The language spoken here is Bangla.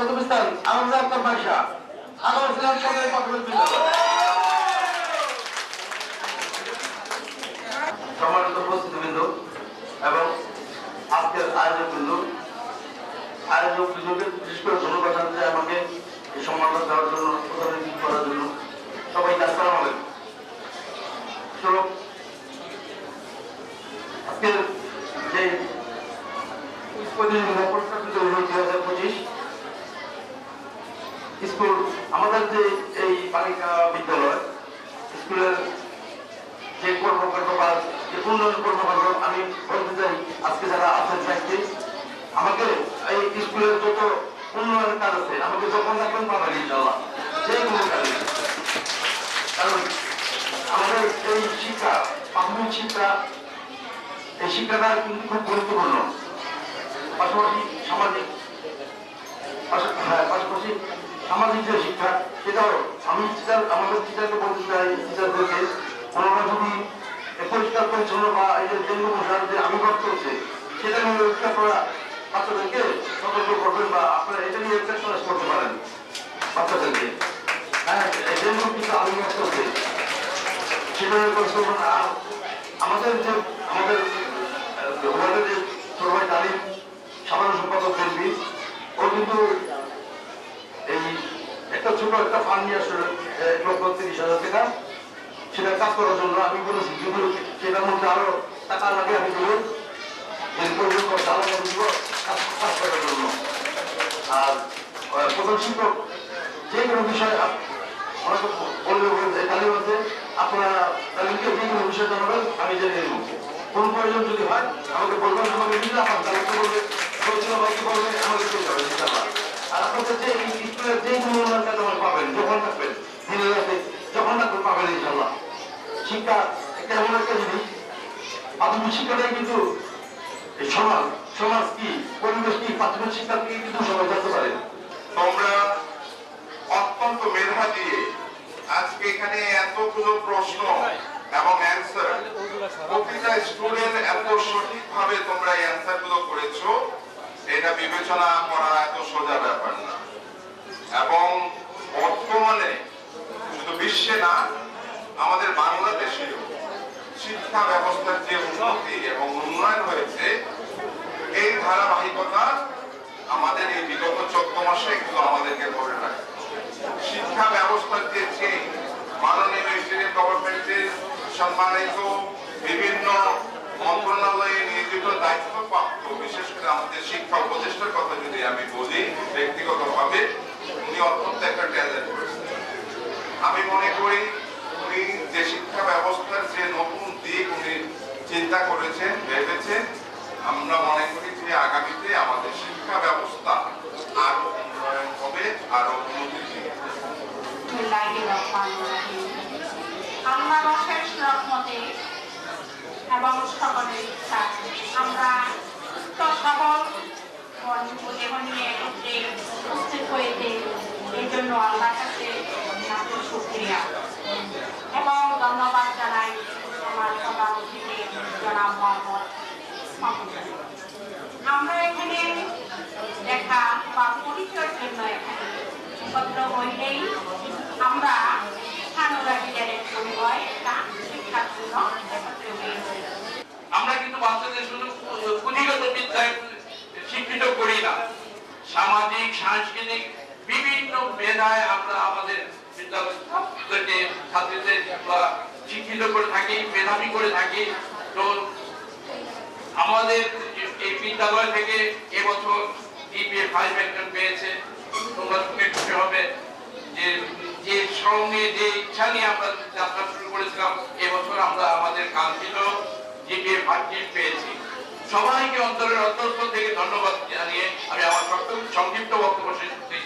প্রথম স্থান আনন্দ আক্তার আগামী সিলেট সরকারি প্রাথমিক বিদ্যালয় সম্মানিত উপস্থিতিবৃন্দ এবং আজকের আয়োজক বিন্দু, আয়োজক বিন্দুকে বিশেষ করে ধন্যবাদ জানাতে আমাকে এই সম্মানটা দেওয়ার জন্য প্রতিনিধি করার জন্য। সবাইকে আসসালাম আলাইকুম। চলো, আজকের যে প্রতিনিধি হাজার পঁচিশ স্কুল, আমাদের যে এই বালিকা বিদ্যালয়, স্কুলের যে কর্মকাণ্ড বা যে উন্নয়ন কর্মকাণ্ড আমি বলতে চাই, আজকে যারা আছেন দায়িত্বে আমাকে এই স্কুলের যত উন্নয়নের কাজ আছে, আমাকে যখন রাখবেন পাবেন ইনশাল্লাহ যে কোনো কাজে কারণ আমাদের এই শিক্ষা, প্রাথমিক শিক্ষা, এই শিক্ষাটা কিন্তু খুব গুরুত্বপূর্ণ। পাশাপাশি সামাজিক হ্যাঁ পাশাপাশি সামাজিক যে শিক্ষা, সেটাও আমি টিচার আমাদের টিচারকে বলতে চাই টিচারদেরকে ওনারা যদি পরিষ্কার পরিচ্ছন্ন বা এই যে ডেঙ্গু মশার যে আবির্ভাব চলছে, সেটা নিয়ে একটা আপনারা বাচ্চাদেরকে সতর্ক করবেন বা আপনারা এটা নিয়ে ক্লাস করতে পারেন বাচ্চাদেরকে হ্যাঁ ডেঙ্গু কিন্তু আবির্ভাব চলছে, সেটা আমাদের যে, আমাদের ওনাদের যে সবাই তালিম সাধারণ সম্পাদক বিএনপি ও কিন্তু ছোট একটা ফান্ড নিয়ে আসলে এক লক্ষ তিরিশ হাজার টাকা। সেটা কাজ করার জন্য আমি বলেছি যদি সেটার মধ্যে আরও টাকা লাগে আমি জন্য। শিক্ষক যে কোনো বিষয় যে কোনো জানাবেন, আমি কোন প্রয়োজন যদি হয়, আমাকে বলবেন, আমাকে আর আপনাদের যে তোমরা অত্যন্ত মেধা আজকে এখানে এতগুলো প্রশ্ন এবং অ্যান্সার প্রতিটা স্টুডেন্ট তোমরা এই অ্যান্সারগুলো করেছ, এটা বিবেচনা করা এত সোজা ব্যাপার না এবং বর্তমানে শুধু বিশ্বে না আমাদের বাংলাদেশেও শিক্ষা ব্যবস্থার যে উন্নতি এবং উন্নয়ন হয়েছে, এই ধারাবাহিকতা আমাদের এই বিগত চোদ্দ মাসে এগুলো আমাদেরকে ধরে রাখে। শিক্ষা ব্যবস্থার যে চেঞ্জ মাননীয় স্টেট গভর্নমেন্টের সম্মানিত বিভিন্ন মন্ত্রণালয়ে নিয়োজিত দায়িত্বপ্রাপ্ত, বিশেষ করে আমাদের শিক্ষা উপদেষ্টার কথা যদি আমি বলি ব্যক্তিগতভাবে, উনি অত্যন্ত একটা ট্যালেন্ট আমি মনে করি উনি যে শিক্ষা ব্যবস্থার যে নতুন দিক উনি চিন্তা করেছেন ভেবেছেন আমরা মনে করি যে আগামীতে আমাদের শিক্ষা ব্যবস্থা আরও উন্নয়ন হবে আরও। আল্লাহর অশেষ রহমতে এবং সকলের ইচ্ছা আমরা সুস্থ সবল দেহ নিয়ে একত্রে উপস্থিত হয়েছে এই জন্য আল্লাহর কাছে এত শুক্রিয়া এবং ধন্যবাদ জানাই আমার প্রধান অতিথি জনাব মোহাম্মদ আমরা এখানে দেখা বা পরিচয়ের জন্য এখানে একত্র হইলেই আমরা আমরা কিন্তু বাচ্চাদের শুধু পুঁথিগত বিদ্যায় শিক্ষিত করি না। সামাজিক, সাংস্কৃতিক বিভিন্ন মেধায় আমরা আমাদের বিদ্যালয়কে ছাত্রীদের শিক্ষিত করে থাকি, মেধাবী করে থাকি। তো আমাদের এই বিদ্যালয় থেকে এবছর ডিপিএ ফাইভ একজন পেয়েছে তোমরা শুনে খুশি হবে যে যে সঙ্গে যে ইচ্ছা নিয়ে আমরা যাত্রা শুরু করেছিলাম, এবছর আমরা আমাদের কাঙ্ক্ষিত জিপিএ ফাইভ পেয়েছি। সবাইকে অন্তরের অন্তঃস্থল থেকে ধন্যবাদ জানিয়ে আমি আমার সংক্ষিপ্ত বক্তব্য শেষ করতে